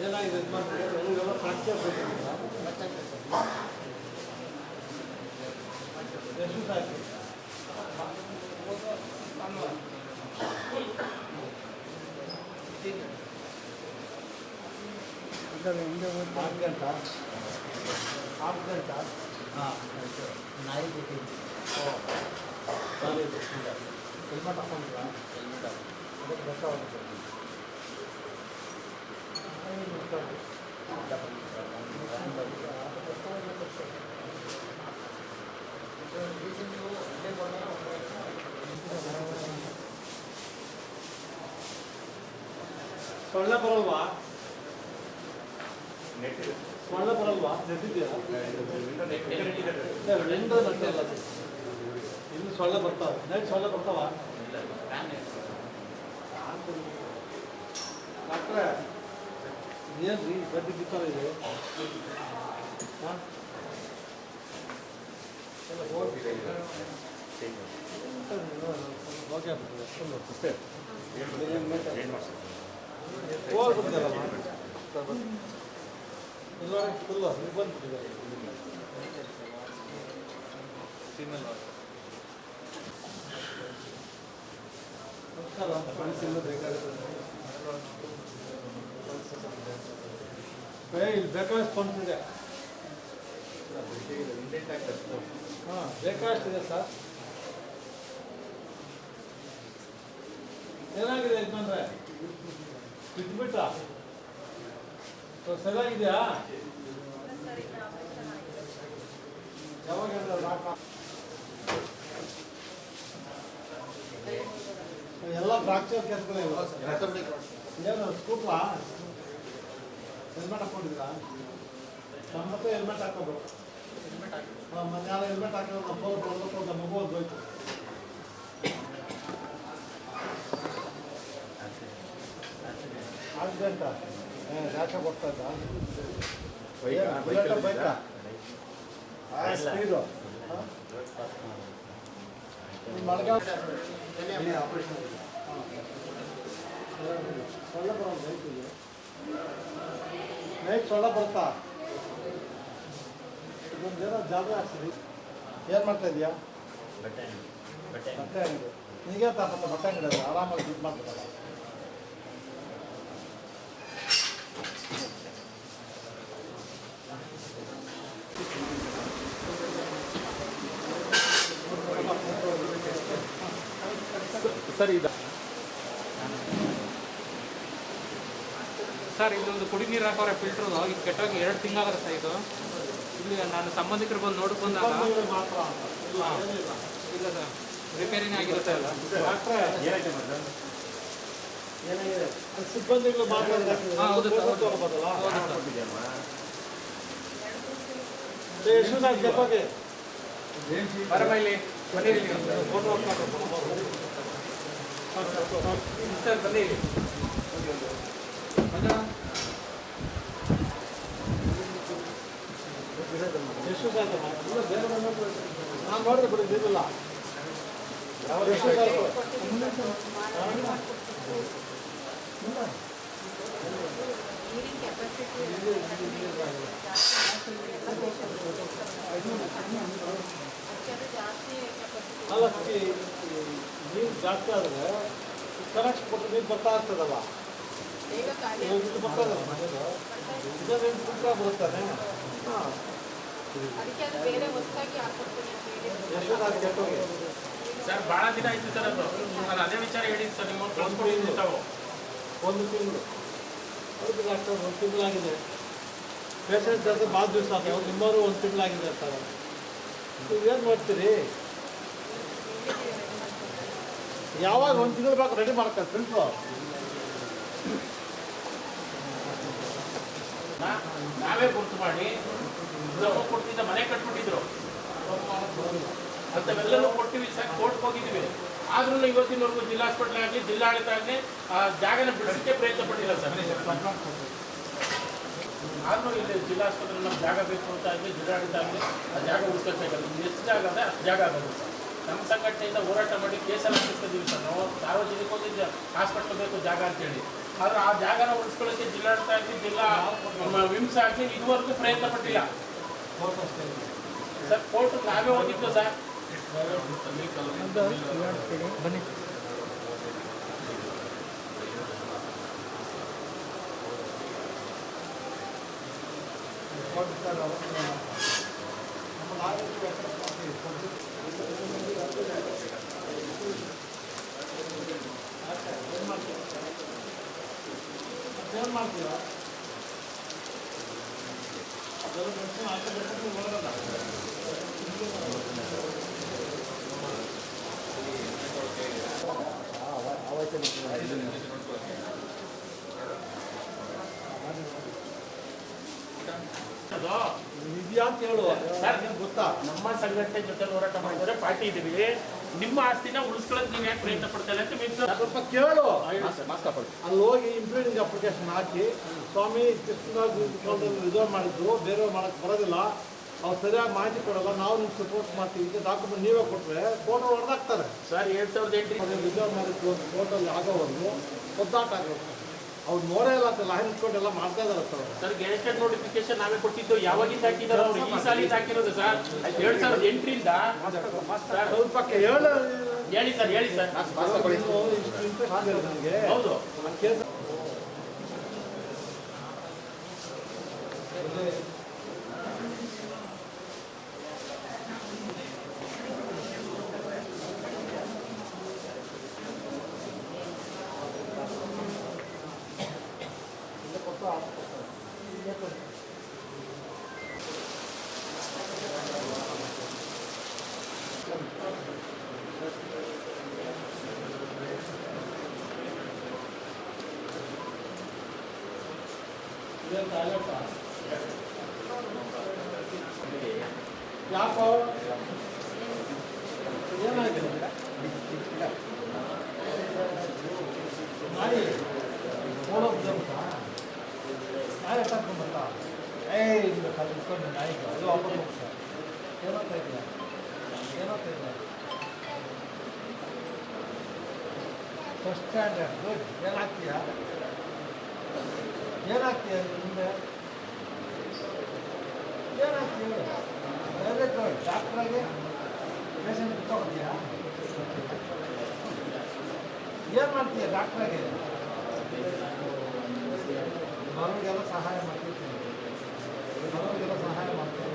ಏನಾಗಿದೆ ಇದು ಮಾಡ್ತಾರೆ ಎಲ್ಲರಿಗೆಲ್ಲ ಫ್ರಾಕ್ಚರ್ ಬೇಕಿಲ್ಲ ಎಷ್ಟು ಸಾಕು ಆರು ಗಂಟೆ ಆರು ಗಂಟೆ ಹಾಂ ನಾಯಿ ಬಿಟ್ಟಿದ್ದು ಹೆಲ್ಮೆಟ್ ಹಾಕೊಂಡಿಲ್ಲ ಅದಕ್ಕೆ ಬೇಕಾಗುತ್ತೆ ಸೊಳ್ಳೆ ಬರಲ್ವಾ ಸೊಳ್ಳೆ ಬರಲ್ವಾ ನೆಟ್ಟಿದ್ದೀರಾ ವಿಂಡೋ ನಟ್ಟಿಲ್ಲ ಇನ್ನು ಸೊಳ್ಳೆ ಬರ್ತಾವ ನೈಟ್ ಸೊಳ್ಳೆ ಬರ್ತಾವ ಡಾಕ್ಟ್ರೆ ಏನ್ರಿ ಗಡ್ಡಿ ಬಿತ್ತಾರ ಇದು ಹಾಂ ಎಲ್ಲ ಹೋಗಿ ಓಕೆ ಹೋಗ್ಬಿಡ್ತಾರಲ್ಲ ಇಲ್ಲ ಫುಲ್ಲು ನೀವು ಬಂದ್ಬಿಟ್ಟಿದ್ದಾರೆ ನಮಸ್ಕಾರ ಫ್ರೆಂಡ್ಸ್ ಬೇಕಾಗುತ್ತೆ ಏ ಇಲ್ಲಿ ಬೇಕಾದಷ್ಟು ಫಂಡ್ಸ್ ಇದೆ. ಹಾಂ ಬೇಕಾದಷ್ಟಿದೆ ಸರ್. ಏನಾಗಿದೆ ಯಜಮಾನ್ರೆ? ಬಿಟ್ಬಿಟ್ಟ ಸರಿಯಾಗಿದೆಯಾ ಯಾವಾಗ? ಎಲ್ಲ ಫ್ರಾಕ್ಚರ್ ಕೇಸ್ಗಳೇ ಏನು ಸ್ಕೂಟ್ಲಾ ಹೆಲ್ಮೆಟ್ ಹಾಕೊಂಡಿದ್ರಾ ನಮ್ಮ ಹತ್ರ ಹೆಲ್ಮೆಟ್ ಹಾಕೋಬೇಕು. ಹಾಂ ಮೊನ್ನೆ ಯಾರು ಹೆಲ್ಮೆಟ್ ಹಾಕಿದ್ರೆ ನಮ್ಮ ನೋಡ್ಬೇಕು ನಮ್ಮ ಮಗು ಹೋಯ್ತು. ಆಕ್ಸಿಡೆಂಟ ಹಾಂ ಯಾಕೆ ಬರ್ತಾ ಇದ್ದ? ಬೈಕಾ? ಬೈಕಾ ಸ್ಪೀಡು ಮಡ್ಗಾವ್ ಸೊಳ್ಳೆ ಬರೋದು ಬೈಕಿಗೆ. ನೈಟ್ ಸೊಳ್ಳೆ ಬರ್ತಾ ಇದೊಂದೇನೋ ಜಾಗ ಹಾಕ್ಸಿರಿ. ಏನು ಮಾಡ್ತಾ ಇದೀಯಾ? ಬಟ್ಟೆ ಬಟ್ಟೆ ನಿನಗೆ ತಾಕತ್ತ? ಬಟ್ಟೆ ಅಂಗಡಿ ಆರಾಮಾಗಿ ದುಡ್ಡು ಮಾಡ್ಬೇಕಲ್ಲ. ಸರಿ ಇದು ಸರ್ ಇಲ್ಲೊಂದು ಕುಡಿ ನೀರು ಹಾಕೋರೆ ಫಿಲ್ಟ್ರದು ಈಗ ಕೆಟ್ಟೋಗಿ ಎರಡು ತಿಂಗಳಾದ್ರೆ ಸರ್ ಇದು. ಇಲ್ಲಿ ನಾನು ಸಂಬಂಧಿಕರು ಬಂದು ನೋಡ್ಕೊಂಡು ಬಂದಾಗ ಮಾತ್ರ ಇಲ್ಲ ಇಲ್ಲ ಸರ್ ರಿಪೇರಿನೇ ಆಗಿರುತ್ತೆ ಅಲ್ಲ. ಸಿಬ್ಬಂದಿಗಳು ಹೌದು ಸರ್ ಬನ್ನಿ ನಾನು ಬಿಡಿ ಅಲ್ಲ ನೀರು ಜಾಸ್ತಿ ಆದರೆ ಕರೆಕ್ಟ್ ಕೊಟ್ಟು ನೀರು ಬರ್ತಾ ಇರ್ತದಲ್ಲ ಸರ್ ಭಾಳ ದಿನ ಆಯ್ತು ಸರ್ ಅದು. ನಾನು ಅದೇ ವಿಚಾರ ಹೇಳಿದ್ದು ಸರ್ ನಿಮ್ಮ ಕಳ್ಸ್ಕೊಂಡಿದ್ದೀನಿ ತಾವು. ಒಂದು ತಿಂಗಳು. ಹೌದು ಡಾಕ್ಟರ್ ಒಂದು ತಿಂಗಳಾಗಿದೆ ಪೇಷಂಟ್ ಜೊತೆ ಭಾಳ ದಿವಸ ಆದ ನಿಮ್ಮವರು ಒಂದು ತಿಂಗಳಾಗಿದೆ ಸರ್ ನೀವು ಏನು ಮಾಡ್ತೀರಿ? ಯಾವಾಗ ಒಂದು ತಿಂಗಳು ಬೇಕು ರೆಡಿ ಮಾಡ್ತಾರೆ ಫಿಲ್ಟ್ರು ನಾವೇ ಗುರುತು ಮಾಡಿ ಕೊಡ್ತಿದ್ದ ಮನೆ ಕಟ್ಬಿಟ್ಟಿದ್ರು. ಅಂಥವೆಲ್ಲನೂ ಕೊಟ್ಟಿವಿ, ಸರ್, ಕೋರ್ಟ್ಗೆ ಹೋಗಿದ್ದೀವಿ. ಆದ್ರೂ ಇವತ್ತಿನವರೆಗೂ ಜಿಲ್ಲಾ ಆಸ್ಪತ್ರೆ ಆಗಲಿ, ಜಿಲ್ಲಾಡಳಿತ ಆಗಲಿ, ಆ, ಜಾಗನ ಬಿಡಿಸಕ್ಕೆ ಪ್ರಯತ್ನ ಪಟ್ಟಿಲ್ಲ, ಸರ್. ಆದ್ರೂ ಇಲ್ಲಿ ಜಿಲ್ಲಾ ಆಸ್ಪತ್ರೆ ನಮ್ಗೆ ಜಾಗ ಬೇಕು ಅಂತ ಆಗಲಿ, ಜಿಲ್ಲಾಡಳಿತ ಆಗಲಿ, ಆ ಜಾಗ ಉಳಿಸ್ಕೊಳ್ಬೇಕಾದ್ರೆ ಎಷ್ಟು ಜಾಗ ಅದ ಅಷ್ಟು ಜಾಗ ಸರ್. ನಮ್ಮ ಸಂಘಟನೆಯಿಂದ ಹೋರಾಟ ಮಾಡಿ ಕೇಸಲ್ಲಿ ಹಾಕಿಸ್ತಿದ್ದೀವಿ ಸರ್. ನಾವು ಸಾರ್ವಜನಿಕವಾಗಿ ಹಾಸ್ಪಿಟ್ಲ್ ಬೇಕು, ಜಾಗ ಅಂತೇಳಿ. ಆದ್ರೆ ಆ ಜಾಗನ ಉಳಿಸ್ಕೊಳ್ಳೋಕೆ ಜಿಲ್ಲಾಡಳಿತ ಆಗಲಿ ಜಿಲ್ಲಾ ನಮ್ಮ ವಿಮ್ಸ್ ಆಗಲಿ ಇದುವರೆಗೂ ಪ್ರಯತ್ನ ಪಟ್ಟಿಲ್ಲ. ಫೋಟೋ ಸ್ಟೇಟ್ ಸರ್, ಕೋರ್ಟ್ ನಾವೇ ಹೋಗಿದ್ದು ಸರ್? ಬನ್ನಿ. ಫೋಟೋ ಸ್ಟೇಟ್ ಅವತ್ತು ನಮ್ಮ ನಾಗರಿಕ ವೆಂಕಟೇಶ್ವರ ಸ್ವಾಮಿ ಫೋಟೋ ಏನು ಮಾಡ್ತೀರಾ ಏನು ಇದೆಯಾ ಅಂತ ಹೇಳು ಸರ್, ನಿಮ್ಗೆ ಗೊತ್ತಾ? ನಮ್ಮ ಸಂಘಟನೆ ಜೊತೆ ಹೋರಾಟ ಮಾಡಿದ್ರೆ ಪಾರ್ಟಿ ಇದೀವಿ ನಿಮ್ಮ ಆಸ್ತಿನ ಉಳಿಸ್ಕೊಳ್ಳೋಕೆ ನೀವು ಯಾಕೆ ಪ್ರಯತ್ನ ಪಡ್ತಾ ಇಲ್ಲ ಅಂತ ಮಿಸ್ ಸ್ವಲ್ಪ ಕೇಳು ಅಲ್ಲಿ ಹೋಗಿ ಇಂಪ್ಲೂಡಿಂಗ್ ಅಪ್ಲಿಕೇಶನ್ ಹಾಕಿ ಸ್ವಾಮಿ ರಿಸರ್ವ್ ಮಾಡಿದ್ರು ಬೇರೆಯವ್ರು ಮಾಡಕ್ಕೆ ಬರೋದಿಲ್ಲ. ಅವ್ರು ಸರಿಯಾಗಿ ಮಾಹಿತಿ ಕೊಡಲ್ಲ ನಾವು ನಿಮ್ಗೆ ಸಪೋರ್ಟ್ ಮಾಡ್ತೀವಿ ಅಂತ ಡಾಕ್ಯುಮೆಂಟ್ ನೀವೇ ಕೊಟ್ಟರೆ ಫೋಟೋ ಹೊಡೆದಾಕ್ತಾರೆ. ಸರ್ ಎರಡು ಸಾವಿರದ ಎಂಟು ರಿಸರ್ವ್ ಮಾಡಿದ್ದು ಒಂದು ಫೋಟೋಲ್ಲಿ ಆಗೋವರೆಗೂ ಒದ್ದಾಟ ಆಗೋದು. ಅವ್ರು ನೋಡೇ ಇಲ್ಲ ಅಂತ ಲೈನ್ ಇಟ್ಕೊಂಡು ಎಲ್ಲ ಮಾಡ್ತಾ ಇದಾರೆ ಸರ್ ಸರ್ ಗೆಜೆಟೆಡ್ ನೋಟಿಫಿಕೇಶನ್ ನಾವೇ ಕೊಟ್ಟಿದ್ದು. ಯಾವಾಗಿಂದ ಹಾಕಿದಾರೆ ಅವ್ರು? ಈ ಸಾಲಿಂದ ಹಾಕಿರೋದು ಸರ್. ಎರಡ್ ಸಾವಿರದ ಎಂಟರಿಂದ. ಸ್ವಲ್ಪ ಹೇಳು. ಹೇಳಿ ಸರ್ ಹೇಳಿ ಸರ್. ಇಷ್ಟು ಇಂಟ್ರೆಸ್ಟ್ ನನಗೆ. ಹೌದು. ಕೇಸ್ ಯಾಕೋ ಏನಾಗಿದೆ ನಾಯಿ ಓಡೋ ಬಿದ್ದೋಗ್ಬಿಟ್ಟ ನಾಯಿ ಎತ್ತಾಕೊಂಡ್ಬರ್ತ ಏಯ್ ಇಲ್ಲ ಕಲ್ತ್ಕೊಂಡು ನಾಯಿ ಅದು ವಾಪಸ್ ಹೋಗ್ತಾ ಏನಂತ ಇದೆಯಾ ಏನಂತ ಇದೆಯಾ ಫಸ್ಟ್ ಸ್ಟ್ಯಾಂಡರ್ಡ್ ಗುಡ್ ಏನಾಗ್ತೀಯಾ ಏನಾಗ್ತೀಯ ಮುಂದೆ ಏನಾಗ್ತೀಯ ವೆರಿ ಗುಡ್ ಡಾಕ್ಟ್ರಾಗೆ ಪೇಷಂಟ್ ತಗೋತೀಯಾ ಏನು ಮಾಡ್ತೀಯ ಡಾಕ್ಟ್ರಾಗೆ ಬರೋರಿಗೆಲ್ಲ ಸಹಾಯ ಮಾಡ್ತಿರ್ತೀನಿ ಬರೋರಿಗೆಲ್ಲ ಸಹಾಯ ಮಾಡ್ತೀನಿ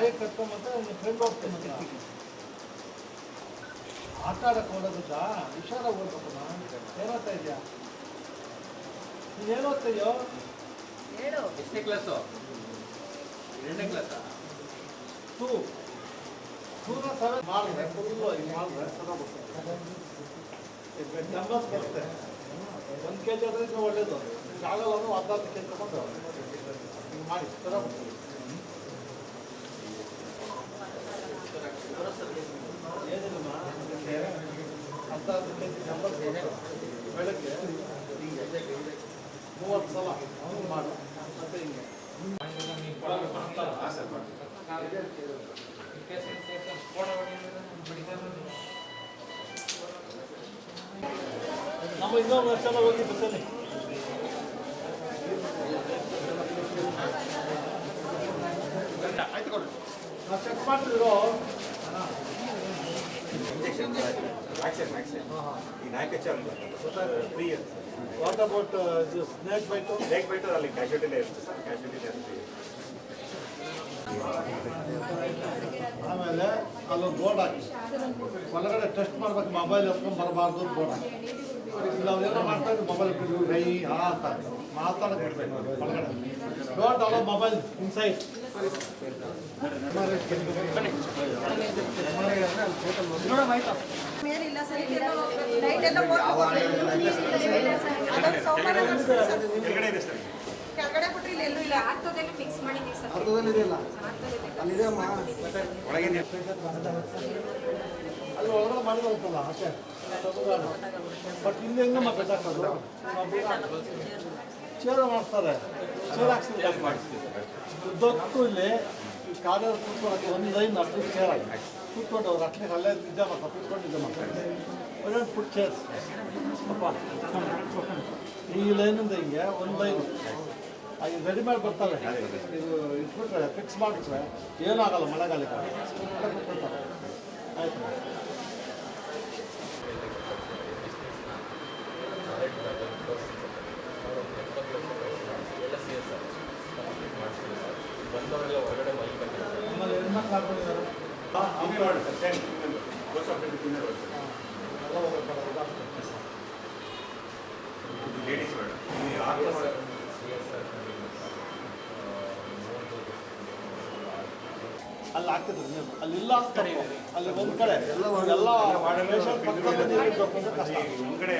아예 갈 거면 따는 별거 없겠다. ಆಟ ಆಡಕ್ಕೆ ಹೋಗೋದಕ್ಕ ಹುಷಾರ ಓಡ್ಬೇಕಮ್ಮ ಏನೋಗ್ತಾ ಇದೆಯಾ? ನೀನು ಓದ್ತೀಯೋ ಇದೆಯೋ ಎಷ್ಟನೇ ಕ್ಲಾಸು? ಎರಡನೇ ಕ್ಲಾಸಾ? ಟೂ. ಟೂನ ಸೆವೆನ್ ಮಾಡಿದೆ ಫುಲ್ಲು ಇದು ಮಾಡಿದ್ರೆ ನಂಬರ್ಸ್ ಬರುತ್ತೆ. ಒಂದು ಕೆ ಜಿ ಆದರೆ ಇನ್ನೂ ಒಳ್ಳೇದು. ಜಾಗವನ್ನು ಹದಿನಾಲ್ಕು ಕೆ ಜಿ ತಗೊಂಡು ಮಾಡಿ. ತಗೋಬೇಕು ಇಂಜೆಕ್ಷನ್ ವ್ಯಾಕ್ಸಿನ್ ವ್ಯಾಕ್ಸಿನ್ ಈ ನಾಲ್ಕು ಫ್ರೀ ಇರುತ್ತೆ ವಾಟ್ ಅಬೌಟ್ ಸ್ನೇಕ್ ಬೈಟು ಲೇಕ್ ಬೈಟರ್ ಅಲ್ಲಿ ಕ್ಯಾಶುಯಲಿಟಿಲೇ ಇರುತ್ತೆ ಸರ್ ಕ್ಯಾಶುಯಲಿಟಿ ಇರುತ್ತೆ ಆಮೇಲೆ, ಅಲ್ಲೊಂದು ಬೋರ್ಡ್ ಹಾಕಿ. ಒಳಗಡೆ ಟೆಸ್ಟ್ ಮಾಡ್ಬೇಕು ಮೊಬೈಲ್ ಎತ್ಕೊಂಡು ಬರಬಾರ್ದು ಬೋರ್ಡ್ ಹಾಕಿ. ಅವೆಲ್ಲ ಮಾಡ್ತಾ ಇದ್ರು ಮೊಬೈಲ್ ಇಟ್ಟು ರೈ ಆ ಮಾತಾಡಕ್ಕೆ ಬಿಡ್ಬೇಕು ಒಳಗಡೆ. ಡೋಂಟ್ ಅಲೋ ಮೊಬೈಲ್ ಇನ್ಸೈಡ್ ಮೇಲಿಲ್ಲ ಸರ್ ನೈಟ್ ಎಲ್ಲ ಅದೊಂದು ಸೋಮವಾರ ಮಾಡ್ಸ್ಬಿಡಿ ಸರ್. ಕೆಳಗಡೆ ಇದೆ ಸರ್ ಕೆಳಗಡೆ ಬಿಟ್ರೆ ಇಲ್ಲಿ ಎಲ್ಲೂ ಇಲ್ಲ ಅರ್ಥದಲ್ಲಿ ಫಿಕ್ಸ್ ಮಾಡಿದ್ದೀವಿ ಸರ್ ಅರ್ಥದಲ್ಲಿದೆಯಲ್ಲ ಅರ್ಥದಲ್ಲಿ ಅಲ್ಲಿದೆ ಅಮ್ಮ ಒಳಗಿದೆ ಅಲ್ಲಿ ಒಳಗಡೆ ಮಾಡಿದ ಹೋಗ್ತಲ್ಲ ಅಷ್ಟೇ ಬಟ್ ಇಲ್ಲಿ ಮತ್ತೆ ಬೆಟ್ಟಾಕೋದು ಚೇರ್ ಮಾಡ್ತಾರೆ ಚೇರ್ ಹಾಕ್ಸ್ತಾರೆ ಉದ್ದಕ್ಕೂ ಇಲ್ಲಿ ಈ ಕಾಡಲ್ಲಿ ಕೂತ್ಕೊಳ್ಳೋಕೆ ಒಂದು ಲೈನ್ ಅಷ್ಟು ಚೇರ್ ಆಗಿ ಕೂತ್ಕೊಂಡು ಅವ್ರು ಅಟ್ಲಿ ಅಲ್ಲೇ ನಿದ್ದೆ ಮಾಡ್ತಾರೆ ಕೂತ್ಕೊಂಡು ನಿದ್ದೆ ಮಾಡ್ತಾರೆ ಫುಡ್ ಚೇರ್ಸ್ ಅಪ್ಪ ಈ ಲೈನಿಂದ ಹಿಂಗೆ ಒಂದು ಲೈನ್ ಅದು ರೆಡಿಮೇಡ್ ಬರ್ತಾರೆ ಇದು ಇಟ್ಬಿಟ್ರೆ ಫಿಕ್ಸ್ ಮಾಡಿಟ್ರೆ ಏನಾಗಲ್ಲ ಮಳೆಗಾಲಕ್ಕೆ. ಆಯ್ತು. ಬಂದವರೆಲ್ಲ ಹೊರಗಡೆ ಮೈ ಬಂದಿದ್ದಾರೆ ಆಮೇಲೆ ಹೆಣ್ಮಕ್ಳು ಹಾಕೊಂಡಿದ್ದಾರೆ ಹಾ, ಆಮೇಲೆ ಮಾಡಿ sir ten those of ten ಎಲ್ಲ ಹೋಗ್ತಾರೆ, ಇದಾಗ್ತದೆ. ಲೇಡೀಸ್ ಬೇಡ ನೀವು ಆರು ಮಾಡಿ ಅಲ್ಲಿ ಹಾಕ್ತಿದ್ರು ನೀವು ಅಲ್ಲಿ ಇಲ್ಲ ಅಂತಾರೆ ಅಲ್ಲಿ ಒಂದ್ ಕಡೆ ಎಲ್ಲ patient ಪಕ್ಕದಲ್ಲಿ ನೀರು ಇರ್ಬೇಕು ಅಂದ್ರೆ ಕಷ್ಟ ಮುಂದ್ಗಡೆ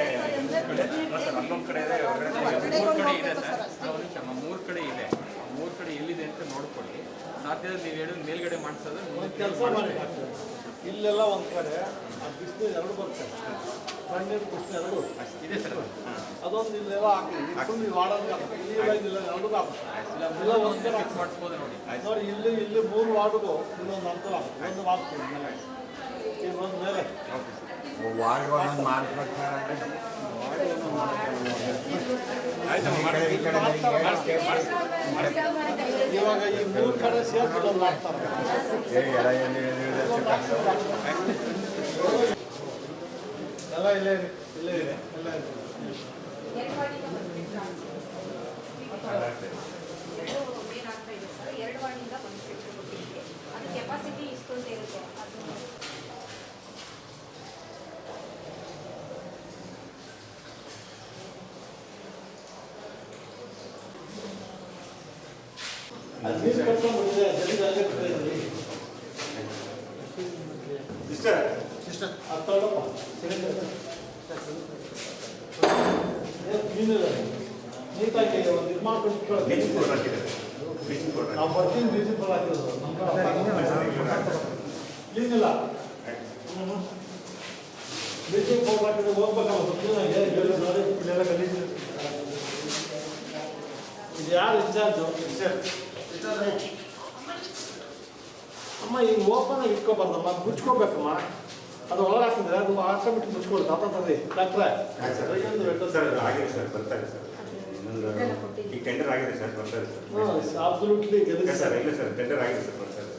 ಸರ್ ಅಲ್ಲೊಂದು ಕಡೆ ಇದೆ ಹೊರಗಡೆ ಹೊರಗಡೆ ಮೂರು ಕಡೆ ಇದೆ ಮೂರು ಕಡೆ ಎಲ್ಲಿದೆ ಅಂತ ನೋಡ್ಕೊಳ್ಳಿ. ಸಾಧ್ಯ ನೀವು ಹೇಳಿದ್ರೆ ಮೇಲ್ಗಡೆ ಮಾಡಿಸೋದು ಕೆಲಸ ಮಾಡಿ ಇಲ್ಲೆಲ್ಲ ಒಂದು ಕಡೆ ಆ ಬಿಸಿಲು ಎರಡು ಬರ್ತದೆ ಎರಡು ಇದೆ ಸರ್ ಅದೊಂದು ಇಲ್ಲೆಲ್ಲ ಹಾಕಿ ಇಟ್ಕೊಂಡು ನೀವು ವಾರ್ಡನ್ಗೆ ಹಾಕಿ ಇಲ್ಲ ಇಲ್ಲ ಎರಡು ಇಲ್ಲ ಒಂದ್ ಕಡೆ ಹಾಕಿ ಮಾಡಿಸ್ಬೋದು ನೋಡಿ. ನೋಡಿ ಇಲ್ಲಿ ಇಲ್ಲಿ ಮೂರು ವಾರ್ಡ್ಗೂ ಇನ್ನೊಂದು ಅಂತರ ಒಂದು ಒಂದು ಇನ್ನೊಂದು ಮೇಲೆ. ಒಂದು ಮೇಲೆ ಇವಾಗ ಈ ಮೂರು ಕಡೆ ಸೇರ್ಕೊಂಡು ಎಲ್ಲ ಇಲ್ಲೇ ಇಲ್ಲೇ ಇದೆ ಎಲ್ಲ ಇದೆ ಎರಡು ವಾರ್ಡಿಂದ ಬಂದ್ವಿ ಎರಡು ಮೇನ್ ಆಗ್ತಾ ಇದೆ ಸರ್ ಎರಡು ವಾರ್ಡಿಂದ ಒಂದು ಸೆಕ್ಟರ್ ಕೊಟ್ಟಿದ್ದೀವಿ ಅದು ಕೆಪಾಸಿಟಿ ಇಷ್ಟು ಅಂತ ಇರುತ್ತೆ ಅದು ಅದು ನೀರು ಕಟ್ಕೊಂಡ್ಬಿಟ್ಟಿದೆ ಜಲ್ದಿ ಅಲ್ಲೇ ಬಿಟ್ಟಿದೆ ಸಿಸ್ಟರ್ ಸಿಸ್ಟರ್ ಅದು ತಗೊಳಪ್ಪ ಸಿಲಿಂಡರ್ ನೀಟಾಗಿ ಒಂದು ಇಟ್ಕೊಳ್ಳಿ. ಬ್ಲೀಚಿಂಗ್ ಪೌಡರ್ ಹಾಕಿದ್ದಾರೆ ಬ್ಲೀಚಿಂಗ್ ಪೌಡರ್ ನಾವು ಬರ್ತೀನಿ ಬ್ಲೀಚಿಂಗ್ ಪೌಡರ್ ಹಾಕಿರೋದು ಏನಿಲ್ಲ ಬ್ಲೀಚಿಂಗ್ ಪೌಡರ್ ಹಾಕಿದ್ರೆ ಹೋಗ್ಬೇಕಲ್ಲ ಗಲೀಜು ಇದು ಯಾರು ಇನ್ಚಾರ್ಜು ಅಮ್ಮ ಈಗ ಓಪನ್ ಆಗಿ ಇಟ್ಕೋಬಾರ್ದಮ್ಮ ಮುಚ್ಕೋಬೇಕಮ್ಮ. ಅದು ಒಳಗೆ ಹಾಕಿದ್ರೆ ಅದು ಆಟೋಮೆಟಿಕ್ ಮುಚ್ಕೊಳ್ಳಿ ಅದ ತಂದೆ ಡಾಕ್ಟ್ರೆ. ಸರ್. ಸರ್ ಸರ್ ಈಗ ಟೆಂಡರ್ ಆಗಿದೆ ಸರ್ ಬರ್ತಾರೆ ಸರ್. ಅಬ್ಸಲ್ಯೂಟ್ಲಿ ಸರ್ ಇಲ್ಲ ಸರ್ ಟೆಂಡರ್ ಆಗಿದೆ ಸರ್ ಬರ್ತಾರೆ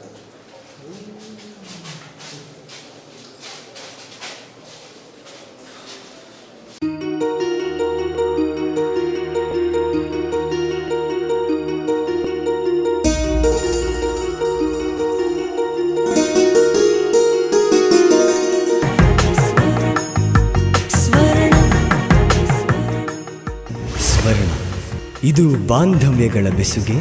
ಬಾಂಧವ್ಯಗಳ ಬೆಸುಗೆ